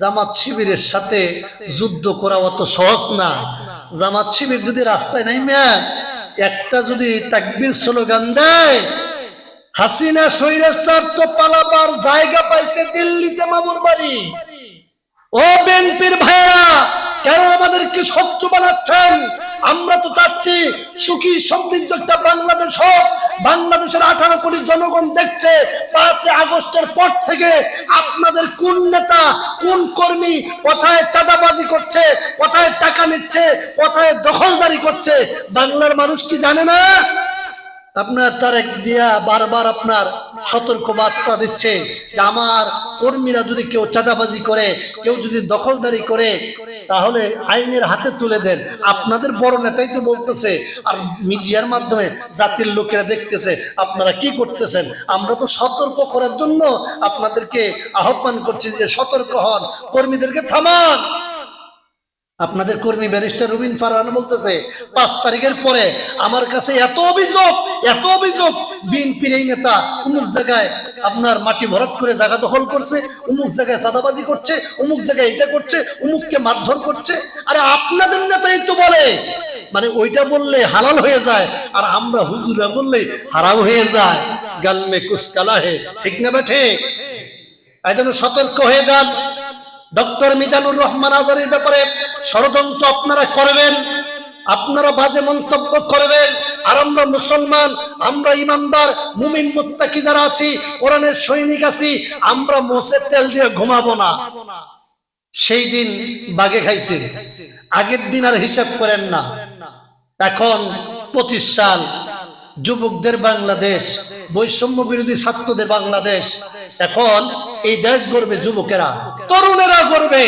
জামাত শিবিরের সাথে যুদ্ধ করা অত সহজ না। জামাত শিবির যদি রাস্তায় নাই একটা যদি তাকবির স্লোগান দেয়, হাসিনা স্বৈরাচার তো পালাবার জায়গা পাইছে দিল্লিতে মামুর বাড়ি। ও বিএনপির ভাইরা কেন আমাদেরকে শত্রু বানাচ্ছেন? আমরা তো চাচ্ছি সুখী সমৃদ্ধ একটা বাংলাদেশ হোক। বাংলাদেশের আঠারো কোটি জনগণ দেখছে, পাঁচই আগস্টের পর থেকে আপনাদের কোন নেতা, কোন কর্মী কোথায় চাঁদাবাজি করছে, কোথায় টাকা নিচ্ছে, কোথায় দখলদারি করছে, বাংলার মানুষ কি জানে না? আপনার তারেক জিয়া বারবার আপনার সতর্ক বার্তা দিচ্ছে যে আমার কর্মীরা যদি কেউ চাঁদাবাজি করে, কেউ যদি দখলদারি করে তাহলে আইনের হাতে তুলে দেন। আপনাদের বড় নেতাই তো বলতেছে, আর মিডিয়ার মাধ্যমে জাতির লোকেরা দেখতেছে, আপনারা কি করতেছেন? আমরা তো সতর্ক করার জন্য আপনাদেরকে আহ্বান করছি যে সতর্ক হন, কর্মীদেরকে থামান। আপনাদের কর্মী ব্যারিস্টার রুবিন ফারহান বলতেছে, পাঁচ তারিখের পরে আমার কাছে এত অভিযোগ এত অভিযোগ, বিএনপির এই নেতা অমুক জায়গায় আপনার মাটি ভরাট করে জায়গা দখল করছে অমুক জায়গায় সাদাবাজি করছে অমুক জায়গায় এটা করছে অমুককে মারধর করছে। আরে আপনাদের নেতাই তো বলে মানে ওইটা বললে হালাল হয়ে যায়, আর আমরা হুজুরা বললে হারাম হয়ে যায়। গালমে কুসকালা হে ঠিক না এই জন্য সতর্ক হয়ে যান। ডক্টর মিজানুর রহমান আজারের ব্যাপারে ষড়যন্ত্র আপনারা করবেন, আপনারা বাজে মন্তব্য করবেন। আর আমরা মুসলমান, আমরা ইমানদার, মুমিন মুত্তাকি যারা আছি, কোরআনের সৈনিক আছি, আমরা মোষের তেল দিয়ে ঘুমাবো না। সেই দিন বাগে খাইছে আগের দিন আর হিসাব করেন না। এখন পঁচিশ সাল, যুবকদের বাংলাদেশ, বৈষম্য বিরোধী ছাত্রদের বাংলাদেশ। এখন এই দেশ গড়বে যুবকেরা। তরুণেরা গড়বে